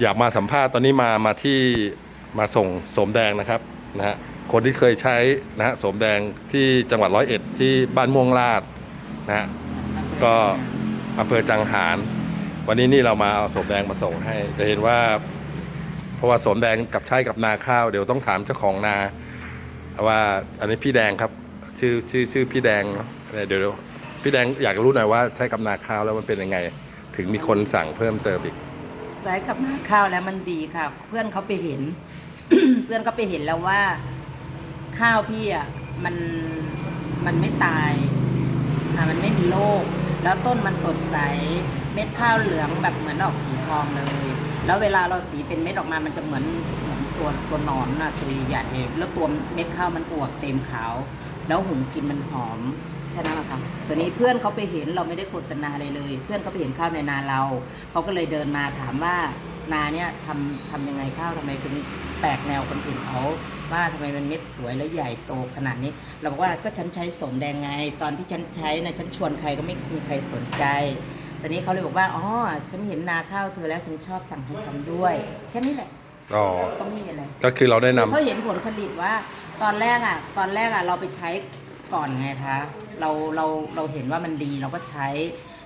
อยากมาสัมภาษณ์ตอนนี้มามาที่มาส่งโสมแดงนะครับนะฮะคนที่เคยใช้นะฮะโสมแดงที่จังหวัดร้อยเอ็ดที่บ้านม่วงลาดนะฮะก็อำเภอจังหาร วันนี้นี่เรามาเอาโสมแดงมาส่งให้จะเห็นว่า เพราะว่าโสมแดงกับใช้กับนาข้าวเดี๋ยวต้องถามเจ้าของนาว่าอันนี้พี่แดงครับ ชื่อชื่อชื่อพี่แดงเนอะเดี๋ยวพี่แดงอยากรู้หน่อยว่าใช้กับนาข้าวแล้วมันเป็นยังไง ถึงมีคนสั่งเพิ่มเติมอีก ใส่กับนาข้าวแล้วมันดีค่ะ เพื่อนเขาไปเห็น เพื่อนก็ไปเห็นแล้วว่า ข้าวพี่อะมันมันไม่ตายอะมันไม่มีโรคแล้วต้นมันสดใส เม็ดข้าวเหลืองแบบเหมือนออกสีทองเลย แล้วเวลาเราสีเป็นเม็ดออกมามันจะเหมือนเหมือนตัวตัวหนอนน่ะตัวใหญ่แล้วตัวเม็ดข้าวมันอวบเต็มขาว แล้วหุงกินมันหอม แค่นั้นแหละค่ะตัวนี้เพื่อนเขาไปเห็นเราไม่ได้โฆษณาอะไรเลย เพื่อนเขาไปเห็นข้าวในนาเรา เขาก็เลยเดินมาถามว่านาเนี่ยทำทำยังไงข้าวทำไมถึงแปลกแนวคนอื่นเขาว่าทำไมมันเม็ดสวยและใหญ่โตขนาดนี้ เราบอกว่าก็ฉันใช้สมแดงไง ตอนที่ฉันใช้นะฉันชวนใครก็ไม่มีใครสนใจตอนนี้เขาเลยบอกว่าอ๋อฉันเห็นนาข้าวเธอแล้วฉันชอบสั่งให้ฉันด้วย แค่นี้แหละอ๋อก็ไม่มีอะไรก็คือเราได้นำเขาเห็นผลผลิตว่า ตอนแรกอะ ตอนแรกอะเราไปใช้ ก่อนไงคะ เราเราเราเห็นว่ามันดีเราก็ใช้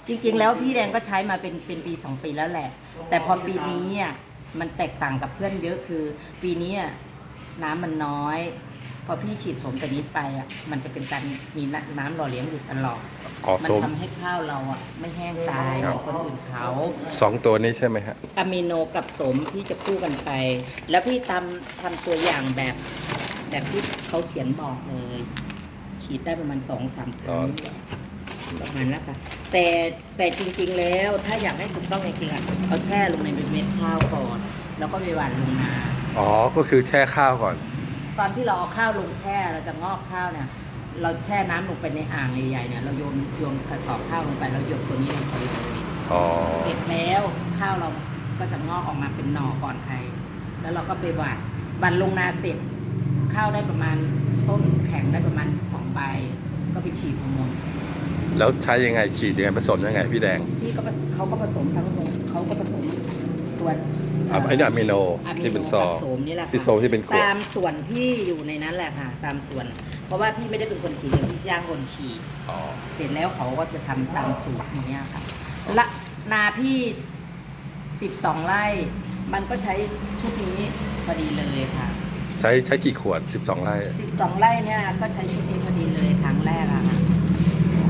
จริง ๆ แล้วพี่แดงก็ใช้มาเป็นเป็นปีสองปีแล้วแหละ แต่พอปีนี้อะมันแตกต่างกับเพื่อนเยอะคือ ปีนี้อะน้ำมันน้อย พอพี่ฉีดสมตัวนี้ไปอะมันจะเป็นการมีน้ำน้ำหล่อเลี้ยงอยู่ตลอดอ๋อมัสมทำให้ข้าวเราอะไม่แห้งตายเหครัมืบอนคนอื่นเขาสองตัวนี้ใช่ไหมฮะอะมิโนกับสมพี่จะคู่กันไป แล้วพี่ทำทำตัวอย่างแบบแบบที่เขาเขียนบอกเลย ขีดได้ประมาณสองสามครั้งประมาณนั้นค่ะ แต่แต่จริง ๆ แล้วถ้าอยากให้ถูกต้องจริงๆอะเอาแช่ลงในเม็ดข้าวก่อน แล้วก็ไปหว่านลงนาอ๋อก็คือแช่ข้าวก่อน ตอนที่เราเอาข้าวลงแช่เราจะงอกข้าวเนี่ยเราแช่น้ำลงไปในอ่างใหญ่ๆเนี่ยเราโยนโยนกระสอบข้าวลงไปเราหยดตัวนี้ลงไปเลยอ๋อเสร็จแล้วข้าวเราก็จะงอกออกมาเป็นหน่อก่อนใคร แล้วเราก็ไปหว่านหว่านลงนาเสร็จ ข้าวได้ประมาณต้นแข็งได้ประมาณสองใบก็ไปฉีดฮอร์โมนแล้วใช้ยังไงฉีดยังไงผสมยังไงพี่แดงพี่ก็ผสเขาก็ผสมทั้งหมดเขาก็ผสมตัวอะไอ้นี่อะมิโนอะมิที่โนเป็นซอกับโสมนี่แหละค่ะที่โซที่เป็นขวดตามส่วนที่อยู่ในนั้นแหละค่ะ ตามส่วน เพราะว่าพี่ไม่ได้เป็นคนฉีดเองพี่จ้างคนฉีด อ๋อเสร็จแล้วเขาก็จะทำตามสูตรอย่างเงี้ยค่ะละนาพี่สิบสองไร่ มันก็ใช้ชุดนี้พอดีเลยค่ะ ใช้ใช้กี่ขวด 12 ไร่สิบสองไร่เนี่ยก็ใช้ชุดนี้พอดีเลยครั้งแรกอะค่ะ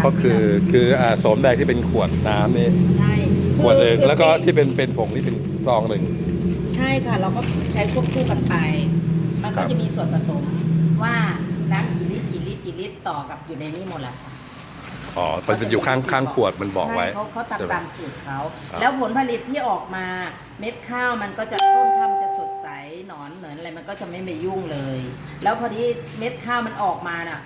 ก็คือคืออ่าโสมแดงที่เป็นขวดน้ำนี่ใช่ขวดหนึ่งคือแล้วก็คือที่เป็นเป็นผงที่เป็นซองหนึ่ง ใช่ค่ะ เราก็ใช้ควบคู่กันไป มันครัก็บจะมีส่วนผสมว่าน้ำกี่ลิตรกี่ลิตรกี่ลิตรต่อกับอยู่ในนี้หมดแหละค่ะอ๋อมันจะอยู่ข้างข้างขวดมันบอกไว้ใช่เขาเขาตามใช่ไหมตามสูตรเขาครับแล้วผลผลิตที่ออกมาเม็ดข้าวมันก็จะต้น หนอนเหมือนอะไรมันก็จะไม่ไปยุ่งเลย แล้วพอดีเม็ดข้าวมันออกมาน่ะ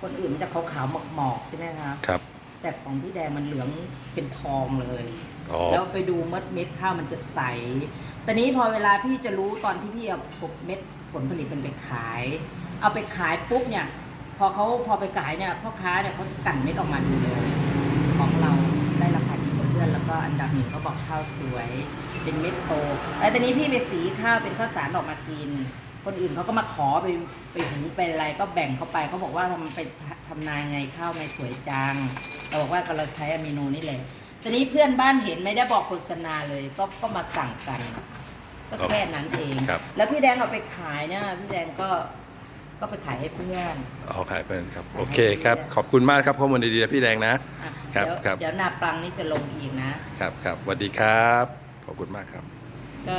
คนอื่นมันจะขาวๆหมอกๆใช่ไหมคะครับ แต่ของพี่แดงมันเหลืองเป็นทองเลยอ๋อ แล้วไปดูเม็ดเม็ดข้าวมันจะใสตอนนี้พอเวลาพี่จะรู้ตอนที่พี่เอาเม็ดผลผลิตมันไปขาย เอาไปขายปุ๊บเนี่ย พอเขาพอไปขายเนี่ยพ่อค้าเนี่ยเขาจะกั่นเม็ดออกมาดูเลย ของเราได้ราคาดี กว่าเพื่อนแล้วก็อันดับหนึ่งเขาบอกข้าวสวย เป็นเม็ดโตแล้วตอนนี้พี่ไปสีข้าวเป็นข้าวสารออกมากิน คนอื่นเขาก็มาขอไปไปหุงเป็นอะไรก็แบ่งเขาไปเขาบอกว่าทำไปทำนาไงข้าวไม่สวยจังเราบอกว่าก็เราใช้อะมิโนนี่แหละตอนนี้เพื่อนบ้านเห็นไม่ได้บอกโฆษณาเลยก็ก็มาสั่งกันก็แค่นั้นเอง ครับ แล้วพี่แดงเอาไปขายเนี่ยพี่แดงก็ก็ไปขายให้เพื่อน เอาขายเป็นครับ โอเคครับ ขอบคุณมากครับข้อมูลดีๆนะพี่แดงนะ อะ ครับเดี๋ยวครับ เดี๋ยวนาปลังนี่จะลงอีกนะ ครับครับสวัสดีครับ ขอบคุณมากครับ ก็